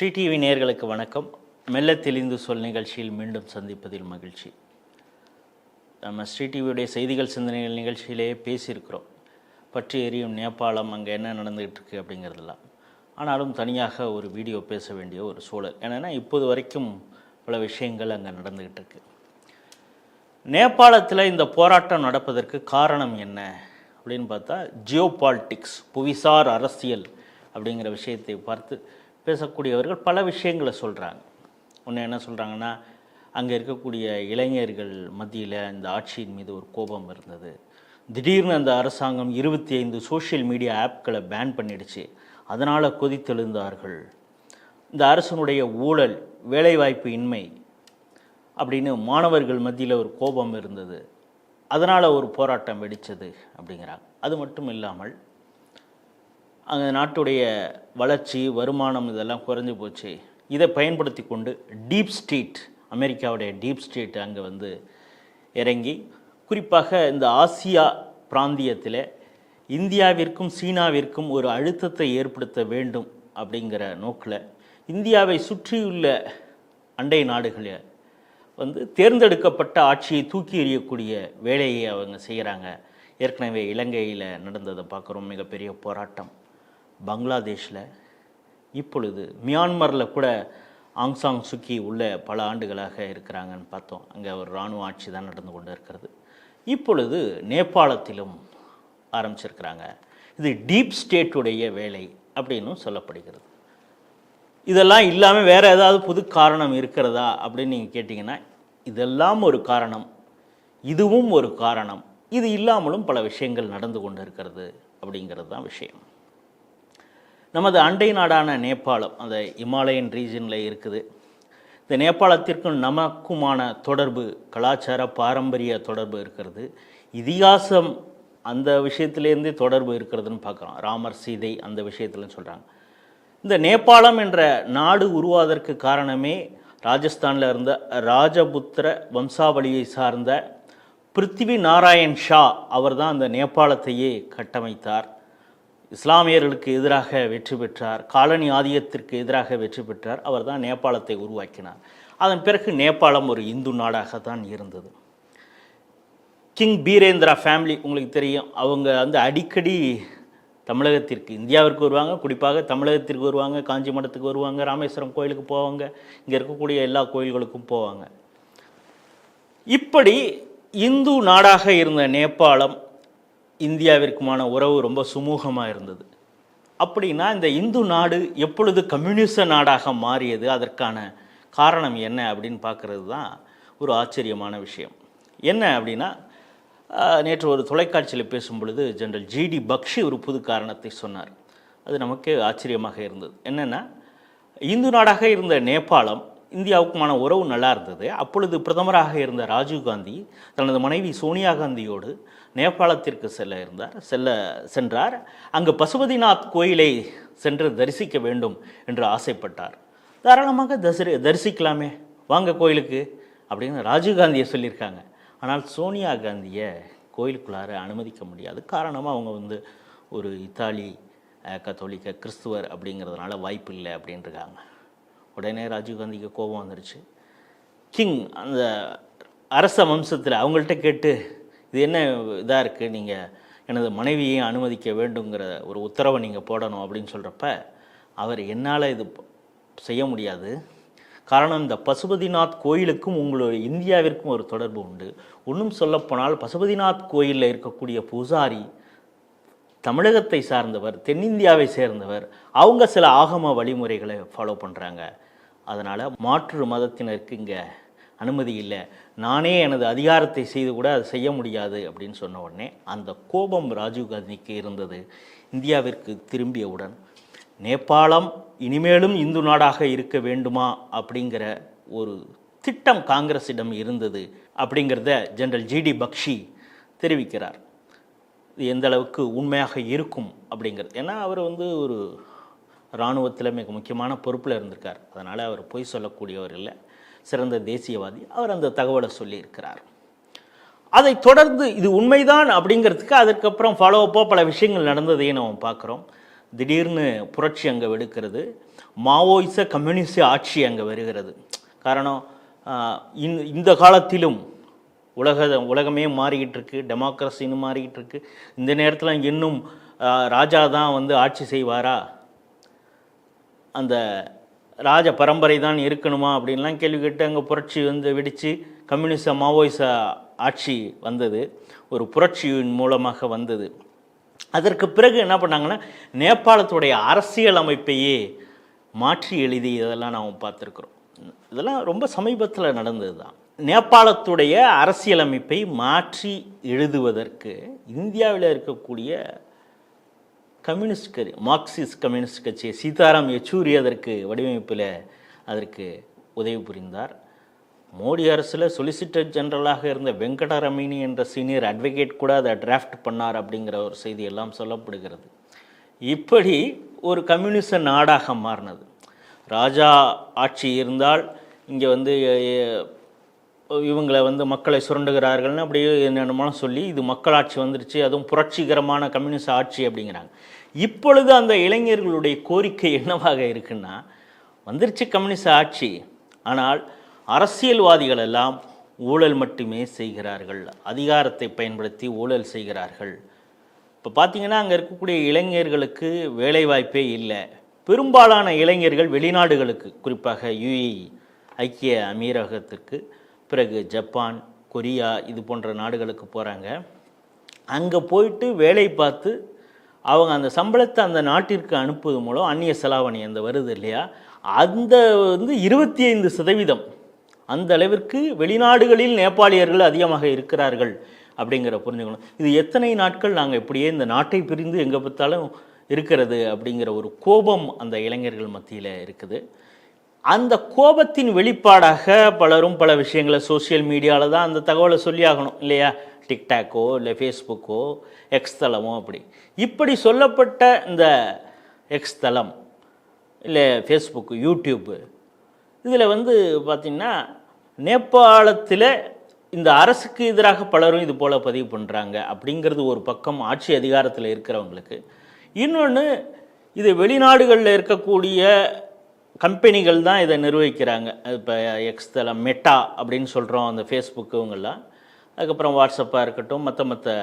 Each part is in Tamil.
ஸ்ரீ டிவி நேர்களுக்கு வணக்கம். மெல்ல தெளிந்து சொல் நிகழ்ச்சியில் மீண்டும் சந்திப்பதில் மகிழ்ச்சி. நம்ம ஸ்ரீ டிவியுடைய செய்திகள் சிந்தனைகள் நிகழ்ச்சியிலேயே பேசியிருக்கிறோம். பற்றி எரியும் நேபாளம் அங்கே என்ன நடந்துகிட்டு இருக்கு அப்படிங்கிறதெல்லாம். ஆனாலும் தனியாக ஒரு வீடியோ பேச வேண்டிய ஒரு சூழல். என்னென்னா இப்போது வரைக்கும் பல விஷயங்கள் அங்கே நடந்துக்கிட்டு இருக்கு நேபாளத்தில் இந்த போராட்டம் நடப்பதற்கு காரணம் என்ன அப்படின்னு பார்த்தா ஜியோ பாலிட்டிக்ஸ் புவிசார் அரசியல் அப்படிங்கிற விஷயத்தை பார்த்து பேசக்கூடியவர்கள் பல விஷயங்களை சொல்கிறாங்க ஒன்று என்ன சொல்கிறாங்கன்னா அங்கே இருக்கக்கூடிய இளைஞர்கள் மத்தியில் இந்த ஆட்சியின் மீது ஒரு கோபம் இருந்தது. திடீர்னு அந்த அரசாங்கம் இருபத்தி ஐந்து சோஷியல் மீடியா ஆப்களை பேன் பண்ணிடுச்சு. அதனால் கொதித்தெழுந்தார்கள். இந்த அரசனுடைய ஊழல் வேலைவாய்ப்பு இன்மை அப்படின்னு மாணவர்கள் மத்தியில் ஒரு கோபம் இருந்தது. அதனால் ஒரு போராட்டம் வெடித்தது அப்படிங்கிறாங்க. அது மட்டும் இல்லாமல் அங்கே நாட்டுடைய வளர்ச்சி வருமானம் இதெல்லாம் குறைஞ்சு போச்சு. இதை பயன்படுத்தி கொண்டு டீப் ஸ்டேட் அமெரிக்காவுடைய டீப் ஸ்டேட் அங்கே வந்து இறங்கி குறிப்பாக இந்த ஆசியா பிராந்தியத்தில் இந்தியாவிற்கும் சீனாவிற்கும் ஒரு அழுத்தத்தை ஏற்படுத்த வேண்டும் அப்படிங்கிற நோக்கில் இந்தியாவை சுற்றியுள்ள அண்டை நாடுகளில் வந்து தேர்ந்தெடுக்கப்பட்ட ஆட்சியை தூக்கி எறியக்கூடிய வேலையை அவங்க செய்கிறாங்க ஏற்கனவே இலங்கையில் நடந்ததை பார்க்குறோம். மிகப்பெரிய போராட்டம். பங்களாதேஷில் இப்பொழுது மியான்மரில் கூட ஆங்சாங் சுக்கி உள்ள பல ஆண்டுகளாக இருக்கிறாங்கன்னு பார்த்தோம். அங்கே ஒரு இராணுவ ஆட்சி தான் நடந்து கொண்டு இருக்கிறது. இப்பொழுது நேபாளத்திலும் ஆரம்பிச்சிருக்கிறாங்க. இது டீப் ஸ்டேட்டுடைய வேலை அப்படின்னும் சொல்லப்படுகிறது. இதெல்லாம் இல்லாமல் வேறு ஏதாவது புது காரணம் இருக்கிறதா அப்படின்னு நீங்கள் கேட்டிங்கன்னா இதெல்லாம் ஒரு காரணம். இதுவும் ஒரு காரணம். இது இல்லாமலும் பல விஷயங்கள் நடந்து கொண்டு இருக்கிறது அப்படிங்கிறது தான் விஷயம். நமது அண்டை நாடான நேபாளம் அந்த இமாலயன் ரீஜனில் இருக்குது. இந்த நேபாளத்திற்கும் நமக்குமான தொடர்பு கலாச்சார பாரம்பரிய தொடர்பு இருக்கிறது. இதிகாசம் அந்த விஷயத்திலேருந்தே தொடர்பு இருக்கிறதுன்னு பார்க்குறோம். ராமர் சீதை அந்த விஷயத்துலன்னு சொல்கிறாங்க இந்த நேபாளம் என்ற நாடு உருவாவதற்கு காரணமே ராஜஸ்தானில் இருந்த ராஜபுத்திர வம்சாவளியை சார்ந்த பிருத்திவி நாராயண் ஷா அவர் தான் அந்த நேபாளத்தையே கட்டமைத்தார். இஸ்லாமியர்களுக்கு எதிராக வெற்றி பெற்றார். காலனி ஆதியத்திற்கு எதிராக வெற்றி பெற்றார். அவர் தான் நேபாளத்தை உருவாக்கினார். அதன் பிறகு நேபாளம் ஒரு இந்து நாடாக தான் இருந்தது. கிங் பீரேந்திரா ஃபேமிலி உங்களுக்கு தெரியும். அவங்க வந்து அடிக்கடி தமிழகத்திற்கு இந்தியாவிற்கு வருவாங்க. குறிப்பாக தமிழகத்திற்கு வருவாங்க. காஞ்சி மடத்துக்கு வருவாங்க. ராமேஸ்வரம் கோயிலுக்கு போவாங்க. இங்கே இருக்கக்கூடிய எல்லா கோயில்களுக்கும் போவாங்க. இப்படி இந்து நாடாக இருந்த நேபாளம் இந்தியாவிற்குமான உறவு ரொம்ப சுமூகமாக இருந்தது. அப்படின்னா இந்த இந்து நாடு எப்பொழுது கம்யூனிச நாடாக மாறியது அதற்கான காரணம் என்ன அப்படின்னு பார்க்குறது தான் ஒரு ஆச்சரியமான விஷயம். என்ன அப்படின்னா நேற்று ஒரு தொலைக்காட்சியில் பேசும் பொழுது ஜெனரல் ஜிடி பக்ஷி ஒரு புது காரணத்தை சொன்னார். அது நமக்கே ஆச்சரியமாக இருந்தது. என்னென்னா இந்து நாடாக இருந்த நேபாளம் இந்தியாவுக்குமான உறவு நல்லா இருந்தது. அப்பொழுது பிரதமராக இருந்த ராஜீவ் காந்தி தனது மனைவி சோனியா காந்தியோடு நேபாளத்திற்கு செல்ல இருந்தார் செல்ல சென்றார். அங்கு பசுபதிநாத் கோயிலை சென்று தரிசிக்க வேண்டும் என்று ஆசைப்பட்டார். தாராளமாக தசரி தரிசிக்கலாமே வாங்க கோயிலுக்கு அப்படின்னு ராஜீவ் காந்தியை சொல்லியிருக்காங்க. ஆனால் சோனியா காந்தியை கோயிலுக்குள்ளார அனுமதிக்க முடியாது. காரணமாக அவங்க வந்து ஒரு இத்தாலி கத்தோலிக்க கிறிஸ்துவர் அப்படிங்கிறதுனால வாய்ப்பு இல்லை அப்படின்ட்டுருக்காங்க உடனே ராஜீவ்காந்திக்கு கோபம் வந்துருச்சு. கிங் அந்த அரச வம்சத்தில் அவங்கள்ட்ட கேட்டு இது என்ன இதாக இருக்குது நீங்கள் எனது மனைவியை அனுமதிக்க வேண்டுங்கிற ஒரு உத்தரவை நீங்கள் போடணும் அப்படின்னு சொல்கிறப்ப அவர் என்னால் இது செய்ய முடியாது. காரணம் இந்த பசுபதிநாத் கோயிலுக்கும் உங்களுடைய இந்தியாவிற்கும் ஒரு தொடர்பு உண்டு. ஒன்றும் சொல்லப்போனால் பசுபதிநாத் கோயிலில் இருக்கக்கூடிய பூசாரி தமிழகத்தை சார்ந்தவர் தென்னிந்தியாவை சேர்ந்தவர் அவங்க சில ஆகம வழிமுறைகளை ஃபாலோ பண்ணுறாங்க அதனால் மாற்று மதத்தினருக்கு இங்கே அனுமதி இல்லை. நானே எனது அதிகாரத்தை செய்து கூட அதை செய்ய முடியாது அப்படின்னு சொன்ன உடனே அந்த கோபம் ராஜீவ்காந்திக்கு இருந்தது. இந்தியாவிற்கு திரும்பியவுடன் நேபாளம் இனிமேலும் இந்து நாடாக இருக்க வேண்டுமா? அப்படிங்கிற ஒரு திட்டம் காங்கிரஸிடம் இருந்தது அப்படிங்கிறத ஜெனரல் ஜிடி பக்ஷி தெரிவிக்கிறார். இது எந்த அளவுக்கு உண்மையாக இருக்கும் அப்படிங்கிறது. ஏன்னா அவர் வந்து ஒரு இராணுவத்தில் மிக முக்கியமான பொறுப்பில் இருந்திருக்கார். அதனால் அவர் பொய் சொல்லக்கூடியவர் இல்லை. சிறந்த தேசியவாதி அவர் அந்த தகவலை சொல்லியிருக்கிறார். அதை தொடர்ந்து இது உண்மைதான் அப்படிங்கிறதுக்கு அதுக்கப்புறம் ஃபாலோ அப்போ பல விஷயங்கள் நடந்ததையும் நம்ம பார்க்குறோம். திடீர்னு புரட்சி அங்கே வெடுக்கிறது. மாவோயிச கம்யூனிச ஆட்சி அங்கே வருகிறது. காரணம் இந் இந்த- காலத்திலும் உலக உலகமே மாறிக்கிட்டு இருக்கு. டெமோக்ரஸின்னு மாறிக்கிட்டு இருக்கு. இந்த நேரத்தில் இன்னும் ராஜா தான் வந்து ஆட்சி செய்வாரா? அந்த ராஜ பரம்பரை தான் இருக்கணுமா அப்படின்லாம் கேள்வி கேட்டு அங்கே புரட்சி வந்து வெடித்து கம்யூனிச மாவோயிச ஆட்சி வந்தது. ஒரு புரட்சியின் மூலமாக வந்தது. அதற்கு பிறகு என்ன பண்ணாங்கன்னா நேபாளத்துடைய அரசியல் அமைப்பையே மாற்றி எழுதி இதெல்லாம் நாம் பார்த்துருக்குறோம். இதெல்லாம் ரொம்ப சமீபத்தில் நடந்தது தான் நேபாளத்துடைய அரசியலமைப்பை மாற்றி எழுதுவதற்கு இந்தியாவில் இருக்கக்கூடிய கம்யூனிஸ்ட் கட்சி மார்க்சிஸ்ட் கம்யூனிஸ்ட் கட்சி சீதாராம் யெச்சூரி அதற்கு வடிவமைப்பில் அதற்கு உதவி புரிந்தார். மோடி அரசில் சொலிசிட்டர் ஜெனரலாக இருந்த வெங்கடரமணி என்ற சீனியர் அட்வொகேட் கூட அதை டிராஃப்ட் பண்ணார் அப்படிங்கிற ஒரு செய்தி எல்லாம் சொல்லப்படுகிறது. இப்படி ஒரு கம்யூனிச நாடாக மாறினது. ராஜா ஆட்சி இருந்தால் இங்கே வந்து இவங்களை வந்து மக்களை சுரண்டுகிறார்கள்னு அப்படியே என்னென்னமோ சொல்லி இது மக்களாட்சி வந்துருச்சு அதுவும் புரட்சிகரமான கம்யூனிஸ்ட் ஆட்சி அப்படிங்கிறாங்க. இப்பொழுது அந்த இளைஞர்களுடைய கோரிக்கை என்னவாக இருக்குன்னா வந்துருச்சு கம்யூனிஸ்ட் ஆட்சி ஆனால் அரசியல்வாதிகள் எல்லாம் ஊழல் மட்டுமே செய்கிறார்கள் அதிகாரத்தை பயன்படுத்தி ஊழல் செய்கிறார்கள். இப்போ பார்த்தீங்கன்னா அங்கே இருக்கக்கூடிய இளைஞர்களுக்கு வேலைவாய்ப்பே இல்லை. பெரும்பாலான இளைஞர்கள் வெளிநாடுகளுக்கு குறிப்பாக யுஏஇ ஐக்கிய அமீரகத்திற்கு பிறகு ஜப்பான் கொரியா இது போன்ற நாடுகளுக்கு போகிறாங்க அங்கே போயிட்டு வேலை பார்த்து அவங்க அந்த சம்பளத்தை அந்த நாட்டிற்கு அனுப்புவது மூலம் அந்நிய செலாவணி அந்த வருது இல்லையா? அந்த வந்து இருபத்தி ஐந்து சதவீதம். அந்த அளவிற்கு வெளிநாடுகளில் நேபாளியர்கள் அதிகமாக இருக்கிறார்கள் அப்படிங்கிற புரிஞ்சுக்கணும். இது எத்தனை நாட்கள் நாங்கள் இப்படியே இந்த நாட்டை பிரிந்து எங்கே பார்த்தாலும் இருக்கிறது அப்படிங்கிற ஒரு கோபம் அந்த இளைஞர்கள் மத்தியில் இருக்குது. அந்த கோபத்தின் வெளிப்பாடாக பலரும் பல விஷயங்களை சோஷியல் மீடியாவில் தான் அந்த தகவலை சொல்லி ஆகணும் இல்லையா? டிக்டாக்கோ இல்லை ஃபேஸ்புக்கோ எக்ஸ் தளமோ அப்படி. இப்படி சொல்லப்பட்ட இந்த எக்ஸ் தளம் இல்லை ஃபேஸ்புக்கு யூடியூப்பு இதில் வந்து பார்த்திங்கன்னா நேபாளத்தில் இந்த அரசுக்கு எதிராக பலரும் இது போல் பதிவு பண்ணுறாங்க அப்படிங்கிறது ஒரு பக்கம் ஆட்சி அதிகாரத்தில் இருக்கிறவங்களுக்கு. இன்னொன்று இது வெளிநாடுகளில் இருக்கக்கூடிய கம்பெனிகள் தான் இதை நிர்வகிக்கிறாங்க. இப்போ எக்ஸ் தளம் மெட்டா அப்படின்னு சொல்கிறோம் அந்த ஃபேஸ்புக்குங்கெல்லாம் அதுக்கப்புறம் வாட்ஸ்அப்பாக இருக்கட்டும் மற்ற மற்ற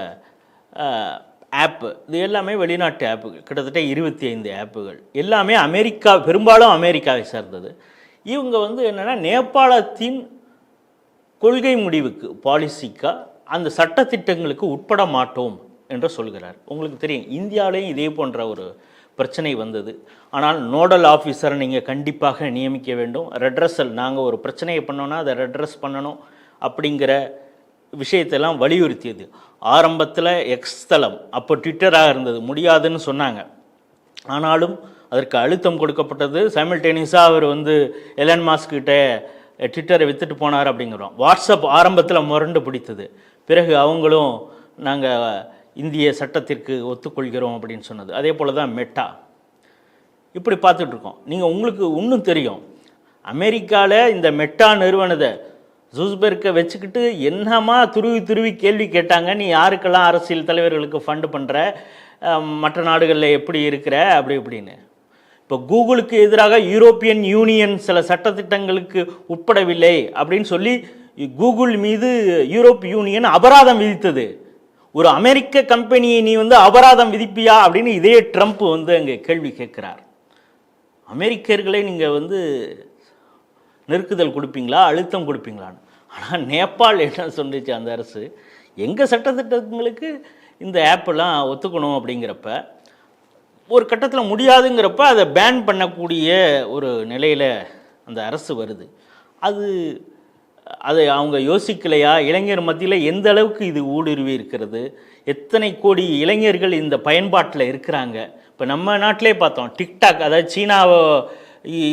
ஆப்பு இது எல்லாமே வெளிநாட்டு ஆப்புகள் கிட்டத்தட்ட இருபத்தி ஐந்து ஆப்புகள் எல்லாமே அமெரிக்கா பெரும்பாலும் அமெரிக்காவை சேர்ந்தது. இவங்க வந்து என்னென்னா நேபாளத்தின் கொள்கை முடிவுக்கு பாலிசிக்கா அந்த சட்டத்திட்டங்களுக்கு உட்பட மாட்டோம் என்று சொல்கிறார். உங்களுக்கு தெரியும் இந்தியாவிலேயும் இதே போன்ற ஒரு பிரச்சனை வந்தது. ஆனால் நோடல் ஆஃபீஸரை நீங்கள் கண்டிப்பாக நியமிக்க வேண்டும். ரெட்ரஸல் நாங்கள் ஒரு பிரச்சனையை பண்ணோன்னா அதை ரெட்ரஸ் பண்ணணும் அப்படிங்கிற விஷயத்தெல்லாம் வலியுறுத்தியது. ஆரம்பத்தில் எக்ஸ் தளம் அப்போ ட்விட்டராக இருந்தது. முடியாதுன்னு சொன்னாங்க. ஆனாலும் அதற்கு அழுத்தம் கொடுக்கப்பட்டது. சைமில்டேனியஸாக அவர் வந்து எலன் மாஸ்கிட்ட ட்விட்டரை விற்றுட்டு போனார் அப்படிங்கிறோம். வாட்ஸ்அப் ஆரம்பத்தில் முரண்டு பிடித்தது. பிறகு அவங்களும் நாங்கள் இந்திய சட்டத்திற்கு ஒத்துக்கொள்கிறோம் அப்படின்னு சொன்னது. அதே போல் தான் மெட்டா. இப்படி பார்த்துட்ருக்கோம் நீங்கள் உங்களுக்கு இன்னும் தெரியும். அமெரிக்காவில் இந்த மெட்டா நிறுவனத்தை ஜூஸ்பெர்க்கை வச்சுக்கிட்டு என்னமா துருவி துருவி கேள்வி கேட்டாங்க. நீ யாருக்கெல்லாம் அரசியல் தலைவர்களுக்கு ஃபண்டு பண்ணுற மற்ற நாடுகளில் எப்படி இருக்கிற? அப்படி இப்படின்னு. இப்போ கூகுளுக்கு எதிராக யூரோப்பியன் யூனியன் சில சட்டத்திட்டங்களுக்கு உட்படவில்லை அப்படின்னு சொல்லி கூகுள் மீது யூரோப் யூனியன் அபராதம் விதித்தது. ஒரு அமெரிக்க கம்பெனியை நீ வந்து அபராதம் விதிப்பியா அப்படின்னு இதே ட்ரம்ப் வந்து அங்கே கேள்வி கேட்குறார். அமெரிக்கர்களை நீங்கள் வந்து நெருக்குதல் கொடுப்பீங்களா அழுத்தம் கொடுப்பீங்களான்னு. ஆனால் நேபாள் என்ன சொல்லிச்சு அந்த அரசு? எங்கள் சட்டத்திட்டங்களுக்கு இந்த ஆப்பெல்லாம் ஒத்துக்கணும் அப்படிங்கிறப்ப ஒரு கட்டத்தில் முடியாதுங்கிறப்ப அதை பேன் பண்ணக்கூடிய ஒரு நிலையில் அந்த அரசு வருது. அது அதை அவங்க யோசிக்கலையா? இளைஞர் மத்தியில் எந்த அளவுக்கு இது ஊடுருவி இருக்கிறது? எத்தனை கோடி இளைஞர்கள் இந்த பயன்பாட்டில் இருக்கிறாங்க? இப்போ நம்ம நாட்டிலே பார்த்தோம் டிக்டாக் அதாவது சீனாவை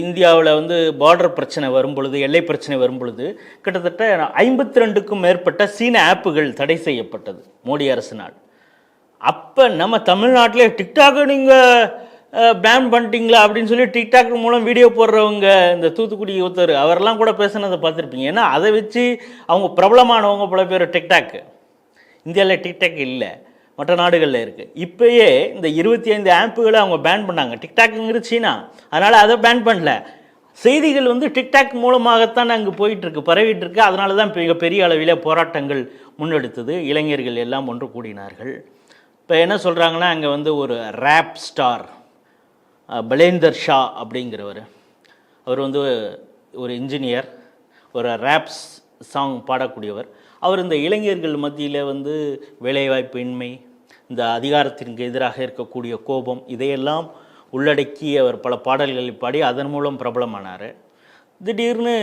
இந்தியாவில் வந்து பார்டர் பிரச்சனை வரும் பொழுது எல்லை பிரச்சனை வரும் பொழுது கிட்டத்தட்ட ஐம்பத்தி ரெண்டுக்கும் மேற்பட்ட சீன ஆப்புகள் தடை செய்யப்பட்டது மோடி அரசினால். அப்போ நம்ம தமிழ்நாட்டிலே டிக்டாக் நீங்கள் பேன் பண்ணிட்டீங்களா அப்படின்னு சொல்லி டிக்டாக் மூலம் வீடியோ போடுறவங்க இந்த தூத்துக்குடி ஒருத்தர் அவரெல்லாம் கூட பேசுனதை பார்த்துருப்பீங்க. ஏன்னா அதை வச்சு அவங்க பிரபலமானவங்க பல பேர் டிக்டாக்கு இந்தியாவில் டிக்டாக் இல்லை. மற்ற நாடுகளில் இருக்குது இப்போயே இந்த இருபத்தி ஐந்து ஆம்புகளை அவங்க பேன் பண்ணாங்க. டிக்டாக்குங்கிறது சீனா. அதனால் அதை பேன் பண்ணல. செய்திகள் வந்து டிக்டாக் மூலமாகத்தான் அங்கே போயிட்டுருக்கு பரவிட்டு இருக்கு அதனால தான் மிக பெரிய அளவில் போராட்டங்கள் முன்னெடுத்தது. இளைஞர்கள் எல்லாம் ஒன்று கூடினார்கள். இப்போ என்ன சொல்கிறாங்கன்னா அங்கே வந்து ஒரு ரேப் ஸ்டார் பலேந்தர் ஷா அப்படிங்கிறவர். அவர் வந்து ஒரு இன்ஜினியர் ஒரு ரேப்ஸ் சாங் பாடக்கூடியவர். அவர் இந்த இளைஞர்கள் மத்தியில் வந்து வேலைவாய்ப்பின்மை இந்த அதிகாரத்திற்கு எதிராக இருக்கக்கூடிய கோபம் இதையெல்லாம் உள்ளடக்கி அவர் பல பாடல்களை பாடி அதன் மூலம் பிரபலமானார். திடீர்னு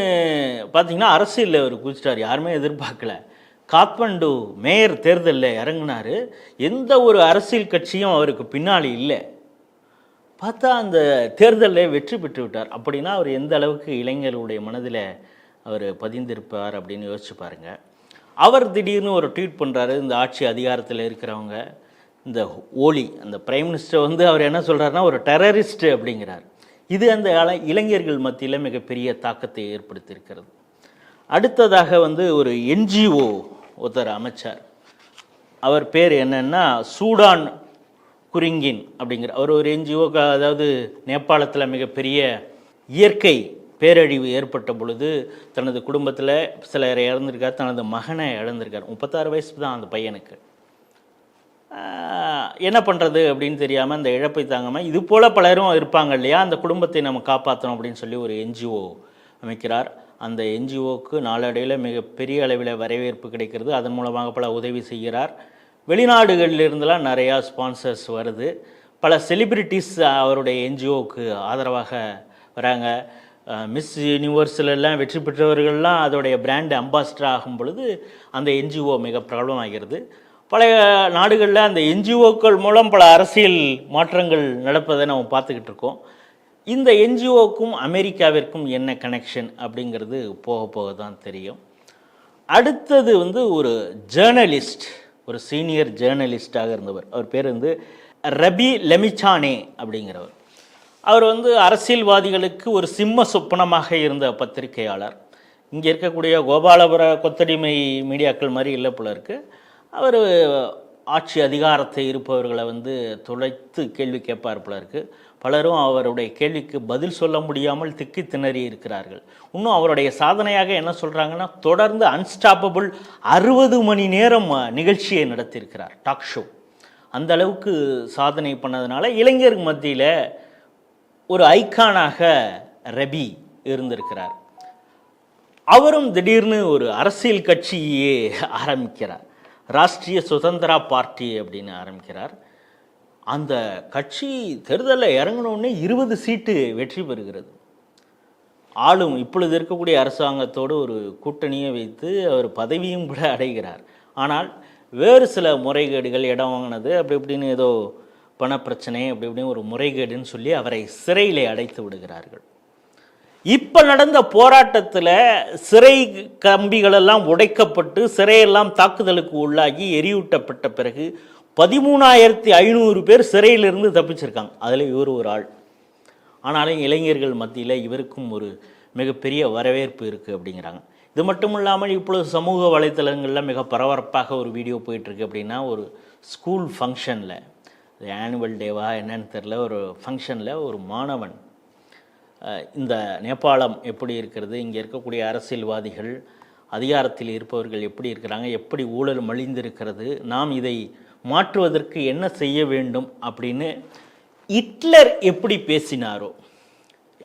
பார்த்தீங்கன்னா அரசியலில் அவர் குதிச்சிட்டார் யாருமே எதிர்பார்க்கல. காத்மண்டு மேயர் தேர்தலில் இறங்கினார். எந்த ஒரு அரசியல் கட்சியும் அவருக்கு பின்னாடி இல்லை. பார்த்தா அந்த தேர்தலில் வெற்றி பெற்று விட்டார் அப்படின்னா அவர் எந்த அளவுக்கு இளைஞர்களுடைய மனதில் அவர் பதிந்திருப்பார் அப்படின்னு யோசிச்சு பாருங்க. அவர் திடீர்னு ஒரு ட்வீட் பண்ணுறாரு இந்த ஆட்சி அதிகாரத்தில் இருக்கிறவங்க இந்த ஓலி அந்த பிரைம் மினிஸ்டர் வந்து அவர் என்ன சொல்கிறாருன்னா ஒரு டெரரிஸ்ட் அப்படிங்கிறார். இது அந்த இளைஞர்கள் மத்தியில் மிகப்பெரிய தாக்கத்தை ஏற்படுத்தியிருக்கிறது. அடுத்ததாக வந்து ஒரு என்ஜிஓ ஒருத்தர் அமைச்சார். அவர் பேர் என்னன்னா சூடான் குரிங்கின் அப்படிங்கிற அவர் ஒரு என்ஜிஓ அதாவது நேபாளத்தில் மிகப்பெரிய இயற்கை பேரழிவு ஏற்பட்ட பொழுது தனது குடும்பத்தில் சிலர் இழந்திருக்கார் தனது மகனை இழந்திருக்கார். முப்பத்தாறு வயசு தான் அந்த பையனுக்கு. என்ன பண்ணுறது அப்படின்னு தெரியாமல் அந்த இழப்பை தாங்காமல் இது போல் பலரும் இருப்பாங்க இல்லையா? அந்த குடும்பத்தை நம்ம காப்பாற்றணும் அப்படின்னு சொல்லி ஒரு என்ஜிஓ அமைக்கிறார். அந்த என்ஜிஓக்கு நாளடைவில் மிகப்பெரிய அளவில் வரவேற்பு கிடைக்கிறது. அதன் மூலமாக பல உதவி செய்கிறார். வெளிநாடுகளிலிருந்துலாம் நிறையா ஸ்பான்சர்ஸ் வருது. பல செலிப்ரிட்டிஸ் அவருடைய என்ஜிஓவுக்கு ஆதரவாக வராங்க. மிஸ் யூனிவர்ஸ்லாம் வெற்றி பெற்றவர்கள்லாம் அதோடைய பிராண்ட் அம்பாசிடர் ஆகும் பொழுது அந்த என்ஜிஓ மிக பிரபலமாகிறது. பழைய நாடுகளில் அந்த என்ஜிஓக்கள் மூலம் பல அரசியல் மாற்றங்கள் நடப்பதை நம்ம பார்த்துக்கிட்டு இருக்கோம். இந்த என்ஜிஓக்கும் அமெரிக்காவிற்கும் என்ன கனெக்ஷன் அப்படிங்கிறது போக போக தான் தெரியும். அடுத்தது வந்து ஒரு ஜேர்னலிஸ்ட் ஒரு சீனியர் ஜேர்னலிஸ்டாக இருந்தவர். அவர் பேர் வந்து ரபி லெமிச்சானே அப்படிங்கிறவர். அவர் வந்து அரசியல்வாதிகளுக்கு ஒரு சிம்ம சொப்பனமாக இருந்த பத்திரிகையாளர். இங்கே இருக்கக்கூடிய கோபாலபுர கொத்தடிமை மீடியாக்கள் மாதிரி இல்லை போல இருக்கு. அவர் ஆட்சி அதிகாரத்தை இருப்பவர்களை வந்து துளைத்து கேள்வி கேட்பார் போல இருக்குது பலரும் அவருடைய கேள்விக்கு பதில் சொல்ல முடியாமல் திக்கி திணறி இருக்கிறார்கள். இன்னும் அவருடைய சாதனையாக என்ன சொல்கிறாங்கன்னா தொடர்ந்து அன்ஸ்டாப்பபிள் அறுபது மணி நேரம் நிகழ்ச்சியை நடத்தியிருக்கிறார் டாக் ஷோ அந்த அளவுக்கு சாதனை பண்ணதுனால இளைஞர் மத்தியில் ஒரு ஐக்கானாக ரபி இருந்திருக்கிறார். அவரும் திடீர்னு ஒரு அரசியல் கட்சியே ஆரம்பிக்கிறார். ராஷ்ட்ரிய சுதந்திரா பார்ட்டி அப்படின்னு ஆரம்பிக்கிறார். அந்த கட்சி தேர்தலில் இறங்கினோடனே இருபது சீட்டு வெற்றி பெறுகிறது. ஆளும் இப்பொழுது இருக்கக்கூடிய அரசாங்கத்தோடு ஒரு கூட்டணியை வைத்து அவர் பதவியும் கூட அடைகிறார். ஆனால் வேறு சில முறைகேடுகள் இடம் வாங்கினது அப்படி இப்படின்னு ஏதோ பணப்பிரச்சனை அப்படி இப்படின்னு ஒரு முறைகேடுன்னு சொல்லி அவரை சிறையிலே அடைத்து விடுகிறார்கள். இப்போ நடந்த போராட்டத்தில் சிறை கம்பிகளெல்லாம் உடைக்கப்பட்டு சிறையெல்லாம் தாக்குதலுக்கு உள்ளாகி எரியூட்டப்பட்ட பிறகு பதிமூணாயிரத்தி ஐநூறு பேர் சிறையிலிருந்து தப்பிச்சிருக்காங்க. அதில் இவர் ஒரு ஆள். ஆனாலும் இளைஞர்கள் மத்தியில் இவருக்கும் ஒரு மிகப்பெரிய வரவேற்பு இருக்குது அப்படிங்கிறாங்க. இது மட்டும் இல்லாமல் இப்பொழுது சமூக வலைத்தளங்களில் மிக பரபரப்பாக ஒரு வீடியோ போயிட்டுருக்கு அப்படின்னா ஒரு ஸ்கூல் ஃபங்க்ஷனில் ஆனுவல் டேவா என்னன்னு தெரில ஒரு ஃபங்க்ஷனில் ஒரு மாணவன் இந்த நேபாளம் எப்படி இருக்கிறது இங்கே இருக்கக்கூடிய அரசியல்வாதிகள் அதிகாரத்தில் இருப்பவர்கள் எப்படி இருக்கிறாங்க எப்படி ஊழல் மலிந்திருக்கிறது நாம் இதை மாற்றுவதற்கு என்ன செய்ய வேண்டும் அப்படின்னு ஹிட்லர் எப்படி பேசினாரோ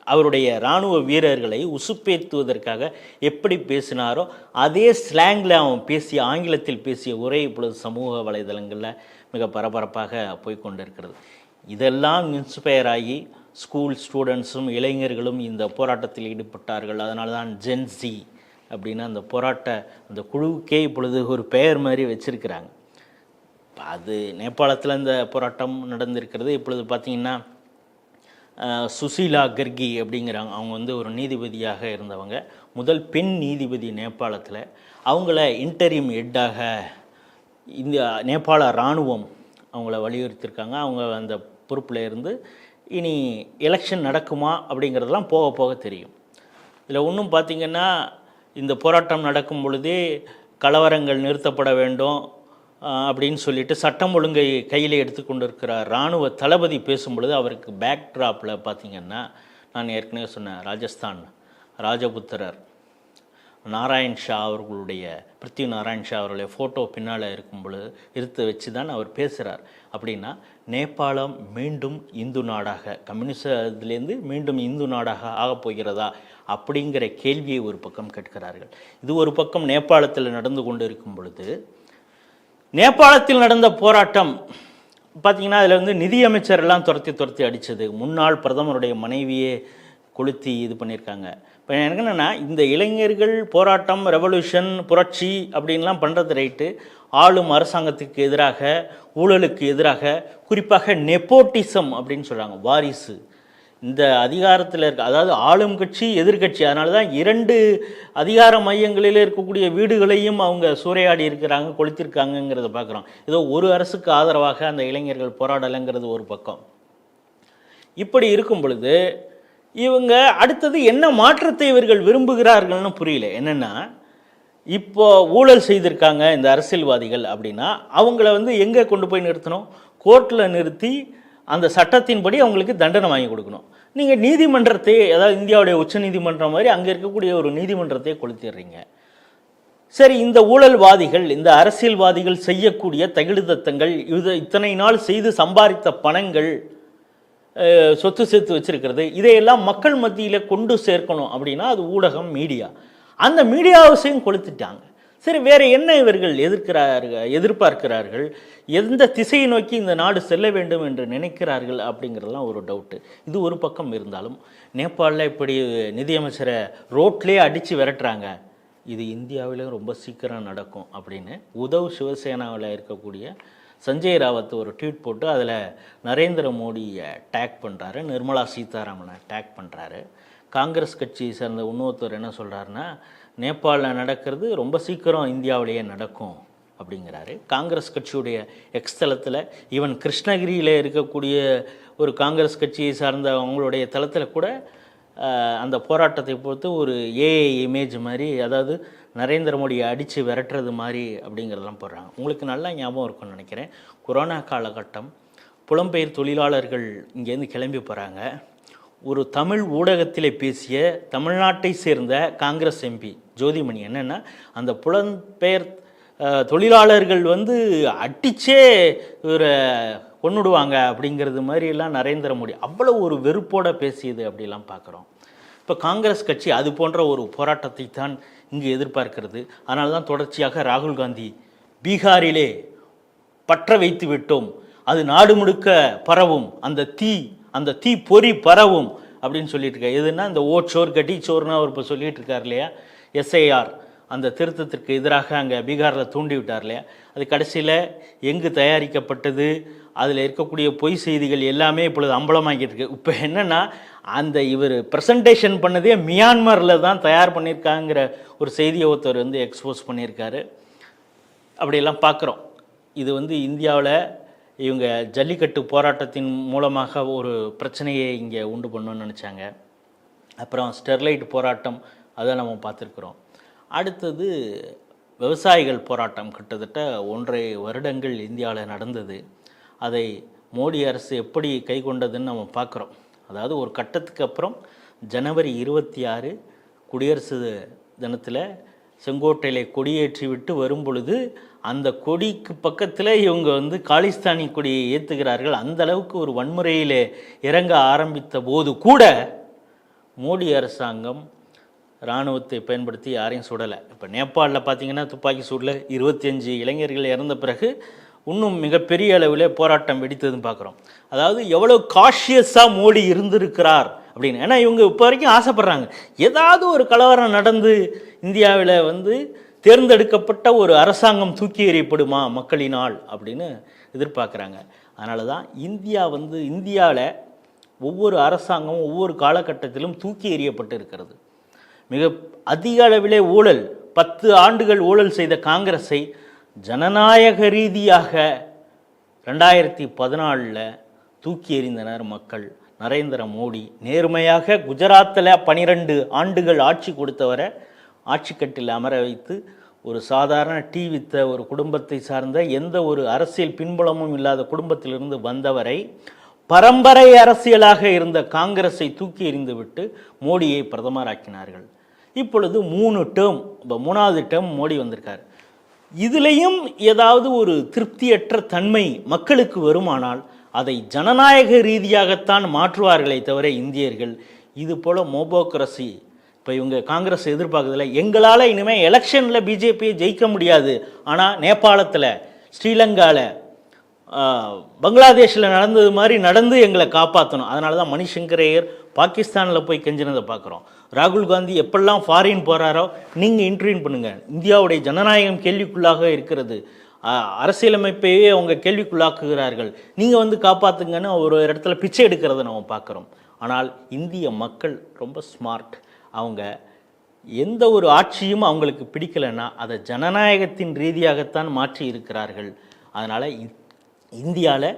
அவருடைய இராணுவ வீரர்களை உசுப்பேத்துவதற்காக எப்படி பேசினாரோ அதே ஸ்லாங்கில் அவன் பேசிய ஆங்கிலத்தில் பேசிய உரை இப்பொழுது சமூக வலைதளங்களில் மிக பரபரப்பாக போய்கொண்டிருக்கிறது இதெல்லாம் இன்ஸ்பயர் ஆகி ஸ்கூல் ஸ்டூடெண்ட்ஸும் இளைஞர்களும் இந்த போராட்டத்தில் ஈடுபட்டார்கள். அதனால தான் ஜென்சி அப்படின்னு அந்த போராட்ட அந்த குழுவுக்கே இப்பொழுது ஒரு பெயர் மாதிரி வச்சுருக்கிறாங்க. அது நேபாளத்தில் இந்த போராட்டம் நடந்திருக்கிறது. இப்பொழுது பார்த்தீங்கன்னா சுசீலா கர்கி அப்படிங்கிறாங்க. அவங்க வந்து ஒரு நீதிபதியாக இருந்தவங்க. முதல் பெண் நீதிபதி நேபாளத்தில். அவங்கள இன்டரிம் ஹெட்டாக இந்த நேபாள இராணுவம் அவங்கள வலியுறுத்தியிருக்காங்க அவங்க அந்த பொறுப்பில் இருந்து இனி எலெக்ஷன் நடக்குமா அப்படிங்கிறதெல்லாம் போக போக தெரியும். இதில் ஒன்றும் பார்த்தீங்கன்னா இந்த போராட்டம் நடக்கும் பொழுதே கலவரங்கள் நிறுத்தப்பட வேண்டும். அப்படின்னு சொல்லிட்டு சட்டம் ஒழுங்கை கையில் எடுத்துக்கொண்டிருக்கிற இராணுவ தளபதி பேசும்பொழுது அவருக்கு பேக் ட்ராப்பில் பார்த்திங்கன்னா நான் ஏற்கனவே சொன்னேன் ராஜஸ்தான் ராஜபுத்திரர் நாராயண் ஷா அவர்களுடைய பிருத்வி நாராயண் ஷா அவர்களுடைய ஃபோட்டோ பின்னால் இருக்கும் பொழுது இருத்து வச்சு தான் அவர் பேசுகிறார் அப்படின்னா நேபாளம் மீண்டும் இந்து நாடாக கம்யூனிசத்துலேருந்து மீண்டும் இந்து நாடாக ஆகப் போகிறதா அப்படிங்கிற கேள்வியை ஒரு பக்கம் கேட்கிறார்கள். இது ஒரு பக்கம் நேபாளத்தில் நடந்து கொண்டு இருக்கும் பொழுது நேபாளத்தில் நடந்த போராட்டம் பார்த்திங்கன்னா அதில் வந்து நிதியமைச்சர் எல்லாம் துரத்தி துரத்தி அடித்தது முன்னாள் பிரதமருடைய மனைவியே கொளுத்தி இது பண்ணியிருக்காங்க. இப்போ எனக்கு என்னென்னா இந்த இளைஞர்கள் போராட்டம் ரெவல்யூஷன் புரட்சி அப்படின்லாம் பண்ணுறது ரைட்டு ஆளும் அரசாங்கத்துக்கு எதிராக ஊழலுக்கு எதிராக குறிப்பாக நெப்போட்டிசம் அப்படின்னு சொல்கிறாங்க வாரிசு. இந்த அதிகாரத்தில் இருக்க அதாவது ஆளும் கட்சி எதிர்க்கட்சி அதனால தான் இரண்டு அதிகார மையங்களில் இருக்கக்கூடிய வீடுகளையும் அவங்க சூறையாடி இருக்கிறாங்க கொளுத்திருக்காங்கங்கிறத பார்க்குறோம் ஏதோ ஒரு அரசுக்கு ஆதரவாக அந்த இளைஞர்கள் போராடலைங்கிறது ஒரு பக்கம். இப்படி இருக்கும் பொழுது இவங்க அடுத்தது என்ன மாற்றத்தை இவர்கள் விரும்புகிறார்கள்னு புரியல. என்னென்னா இப்போ ஊழல் செய்திருக்காங்க இந்த அரசியல்வாதிகள் அப்படின்னா அவங்கள வந்து எங்கே கொண்டு போய் நிறுத்தணும்? கோர்ட்டில் நிறுத்தி அந்த சட்டத்தின்படி அவங்களுக்கு தண்டனை வாங்கி கொடுக்கணும். நீங்கள் நீதிமன்றத்தை அதாவது இந்தியாவுடைய உச்ச நீதிமன்றம் மாதிரி அங்கே இருக்கக்கூடிய ஒரு நீதிமன்றத்தை கொளுத்திடுறீங்க. சரி இந்த ஊழல்வாதிகள் இந்த அரசியல்வாதிகள் செய்யக்கூடிய தகிடுதத்தங்கள் இது இத்தனை நாள் செய்து சம்பாதித்த பணங்கள் சொத்து சேர்த்து வச்சிருக்கிறது இதையெல்லாம் மக்கள் மத்தியில் கொண்டு சேர்க்கணும் அப்படின்னா அது ஊடகம் மீடியா. அந்த மீடியாவசையும் கொளுத்துட்டாங்க. சரி வேற என்ன இவர்கள் எதிர்க்கிறார்கள் எதிர்பார்க்கிறார்கள்? எந்த திசையை நோக்கி இந்த நாடு செல்ல வேண்டும் என்று நினைக்கிறார்கள் அப்படிங்கிறதெல்லாம் ஒரு டவுட்டு இது ஒரு பக்கம் இருந்தாலும் நேபாளில் இப்படி நிதியமைச்சரை ரோட்லேயே அடித்து விரட்டுறாங்க. இது இந்தியாவிலும் ரொம்ப சீக்கிரம் நடக்கும் அப்படின்னு உதவ் சிவசேனாவில் இருக்கக்கூடிய சஞ்சய் ராவத் ஒரு ட்வீட் போட்டு அதில் நரேந்திர மோடியை டேக் பண்ணுறாரு நிர்மலா சீதாராமனை டேக் பண்ணுறாரு காங்கிரஸ் கட்சியை சேர்ந்த இன்னொருத்தர் என்ன சொல்கிறாருன்னா நேபாளில் நடக்கிறது ரொம்ப சீக்கிரம் இந்தியாவிலேயே நடக்கும் அப்படிங்கிறாரு. காங்கிரஸ் கட்சியுடைய எக்ஸ்தலத்தில் ஈவன் கிருஷ்ணகிரியில் இருக்கக்கூடிய ஒரு காங்கிரஸ் கட்சியை சார்ந்த அவங்களுடைய தளத்தில் கூட அந்த போராட்டத்தை பொறுத்து ஒரு ஏஐ இமேஜ் மாதிரி அதாவது நரேந்திர மோடியை அடித்து விரட்டுறது மாதிரி அப்படிங்கிறதெல்லாம் போடுறாங்க. உங்களுக்கு நல்லா ஞாபகம் இருக்கும்னு நினைக்கிறேன். கொரோனா காலகட்டம் புலம்பெயர் தொழிலாளர்கள் இங்கேருந்து கிளம்பி போகிறாங்க ஒரு தமிழ் ஊடகத்திலே பேசிய தமிழ்நாட்டை சேர்ந்த காங்கிரஸ் எம்பி ஜோதிமணி என்னென்னா அந்த புலம்பெயர் தொழிலாளர்கள் வந்து அடிச்சே இவரை கொண்டுடுவாங்க அப்படிங்கிறது மாதிரிலாம் நரேந்திர மோடி. அவ்வளோ ஒரு வெறுப்போட பேசியது அப்படிலாம் பார்க்குறோம் இப்போ காங்கிரஸ் கட்சி அது போன்ற ஒரு போராட்டத்தை தான் இங்கு எதிர்பார்க்கிறது. அதனால தான் தொடர்ச்சியாக ராகுல் காந்தி பீகாரிலே பற்ற வைத்து விட்டோம். அது நாடு முழுக்க பரவும் அந்த தீ அந்த தீ பொறி பரவும் அப்படின்னு சொல்லிட்டு இருக்காரு எதுனா இந்த ஓச்சோர் கட்டி அவர் இப்போ சொல்லிட்டு இருக்கார் இல்லையா? எஸ்ஐஆர் அந்த திருத்தத்திற்கு எதிராக அங்கே பீகாரில் தூண்டி விட்டார் இல்லையா? அது கடைசியில் எங்கு தயாரிக்கப்பட்டது? அதில் இருக்கக்கூடிய பொய் செய்திகள் எல்லாமே இப்பொழுது அம்பலமாகிட்டு இருக்கு. இப்போ என்னென்னா அந்த இவர் ப்ரெசன்டேஷன் பண்ணதே மியான்மரில் தான் தயார் பண்ணியிருக்காங்கிற ஒரு செய்தியை ஒருத்தர் வந்து எக்ஸ்போஸ் பண்ணியிருக்காரு. அப்படியெல்லாம் பார்க்குறோம் இது வந்து இந்தியாவில் இவங்க ஜல்லிக்கட்டு போராட்டத்தின் மூலமாக ஒரு பிரச்சனையை இங்கே உண்டு பண்ணணும்னு நினச்சாங்க. அப்புறம் ஸ்டெர்லைட் போராட்டம் அதை நம்ம பார்த்துருக்குறோம். அடுத்தது விவசாயிகள் போராட்டம் கிட்டத்தட்ட ஒன்றரை வருடங்கள் இந்தியாவில் நடந்தது. அதை மோடி அரசு எப்படி கை கொண்டதுன்னு நம்ம பார்க்குறோம். அதாவது ஒரு கட்டத்துக்கு அப்புறம் ஜனவரி இருபத்தி ஆறு குடியரசு தினத்தில் செங்கோட்டையில கொடியேற்றி விட்டு அந்த கொடிக்கு பக்கத்தில் இவங்க வந்து காலிஸ்தானி கொடியை ஏற்றுகிறார்கள் அந்த அளவுக்கு ஒரு வன்முறையில் இறங்க ஆரம்பித்த போது கூட மோடி அரசாங்கம் இராணுவத்தை பயன்படுத்தி யாரையும் சுடலை. இப்போ நேபாளில் பார்த்தீங்கன்னா துப்பாக்கி சூடில் இருபத்தஞ்சு இளைஞர்கள் இறந்த பிறகு இன்னும் மிகப்பெரிய அளவில் போராட்டம் வெடித்ததுன்னு பார்க்குறோம் அதாவது எவ்வளோ காஷியஸாக மோடி இருந்திருக்கிறார். அப்படின்னு. ஏன்னா இவங்க இப்போ வரைக்கும் ஆசைப்பட்றாங்க. ஏதாவது ஒரு கலவரம் நடந்து இந்தியாவில் வந்து தேர்ந்தெடுக்கப்பட்ட ஒரு அரசாங்கம் தூக்கி எறியப்படுமா மக்களினால் அப்படின்னு எதிர்பார்க்குறாங்க. அதனால தான் இந்தியா வந்து இந்தியாவில் ஒவ்வொரு அரசாங்கமும் ஒவ்வொரு காலகட்டத்திலும் தூக்கி எறியப்பட்டு இருக்கிறது. மிக அதிக அளவிலே ஊழல் பத்து ஆண்டுகள் ஊழல் செய்த காங்கிரஸை ஜனநாயக ரீதியாக ரெண்டாயிரத்தி பதினாலில் தூக்கி எறிந்தனர் மக்கள். நரேந்திர மோடி நேர்மையாக குஜராத்தில் பனிரெண்டு ஆண்டுகள் ஆட்சி கொடுத்தவரை ஆட்சிக்கட்டில் அமர வைத்து ஒரு சாதாரண டீ வித்த ஒரு குடும்பத்தை சார்ந்த எந்த ஒரு அரசியல் பின்புலமும் இல்லாத குடும்பத்திலிருந்து வந்தவரை பரம்பரை அரசியலாக இருந்த காங்கிரஸை தூக்கி எறிந்துவிட்டு மோடியை பிரதமராக்கினார்கள். இப்பொழுது மூணு டேர்ம் இப்போ மூணாவது டேர்ம் மோடி வந்திருக்கார். இதுலேயும் ஏதாவது ஒரு திருப்தியற்ற தன்மை மக்களுக்கு வருமானால் அதை ஜனநாயக ரீதியாகத்தான் மாற்றுவார்களே தவிர இந்தியர்கள் இது போல மோபோக்ரஸி இப்போ இவங்க காங்கிரஸ் எதிர்பார்க்கறதுல எங்களால் இனிமேல் எலெக்ஷனில் பிஜேபியை ஜெயிக்க முடியாது. ஆனால் நேபாளத்தில் ஸ்ரீலங்காவில் பங்களாதேஷில் நடந்தது மாதிரி நடந்து எங்களை காப்பாற்றணும் அதனால தான் மணிசங்கரையர் பாகிஸ்தானில் போய் கெஞ்சினதை பார்க்குறோம் ராகுல் காந்தி எப்பெல்லாம் ஃபாரின் போகிறாரோ நீங்கள் இன்ட்ரீன் பண்ணுங்கள் இந்தியாவுடைய ஜனநாயகம் கேள்விக்குள்ளாக இருக்கிறது. அரசியலமைப்பையே அவங்க கேள்விக்குள்ளாக்குகிறார்கள். நீங்கள் வந்து காப்பாற்றுங்கன்னு ஒரு இடத்துல பிச்சை எடுக்கிறத நம்ம பார்க்குறோம். ஆனால் இந்திய மக்கள் ரொம்ப ஸ்மார்ட் அவங்க எந்த ஒரு ஆட்சியும் அவங்களுக்கு பிடிக்கலைன்னா அதை ஜனநாயகத்தின் ரீதியாகத்தான் மாற்றி இருக்கிறார்கள். அதனால் இந்தியாவில்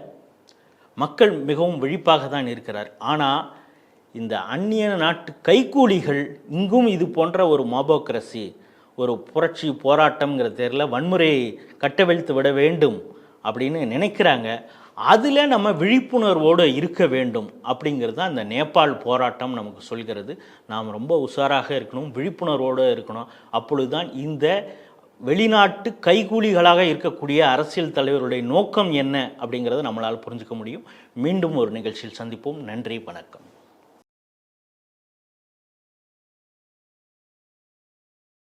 மக்கள் மிகவும் விழிப்பாக தான் இருக்கிறார். ஆனால் இந்த அந்நிய நாட்டு கைக்கூலிகள் இங்கும் இது போன்ற ஒரு மோபோக்ரஸி ஒரு புரட்சி போராட்டம்ங்கிற தேரில் வன்முறையை கட்டவிழ்த்து விட வேண்டும் அப்படின்னு நினைக்கிறாங்க. அதில் நம்ம விழிப்புணர்வோடு இருக்க வேண்டும் அப்படிங்கிறது தான் இந்த நேபாள் போராட்டம் நமக்கு சொல்கிறது. நாம் ரொம்ப உஷாராக இருக்கணும் விழிப்புணர்வோடு இருக்கணும். அப்பொழுது தான் இந்த வெளிநாட்டு கைகூலிகளாக இருக்கக்கூடிய அரசியல் தலைவருடைய நோக்கம் என்ன அப்படிங்கிறத நம்மளால் புரிஞ்சுக்க முடியும். மீண்டும் ஒரு நிகழ்ச்சியில் சந்திப்போம். நன்றி வணக்கம்.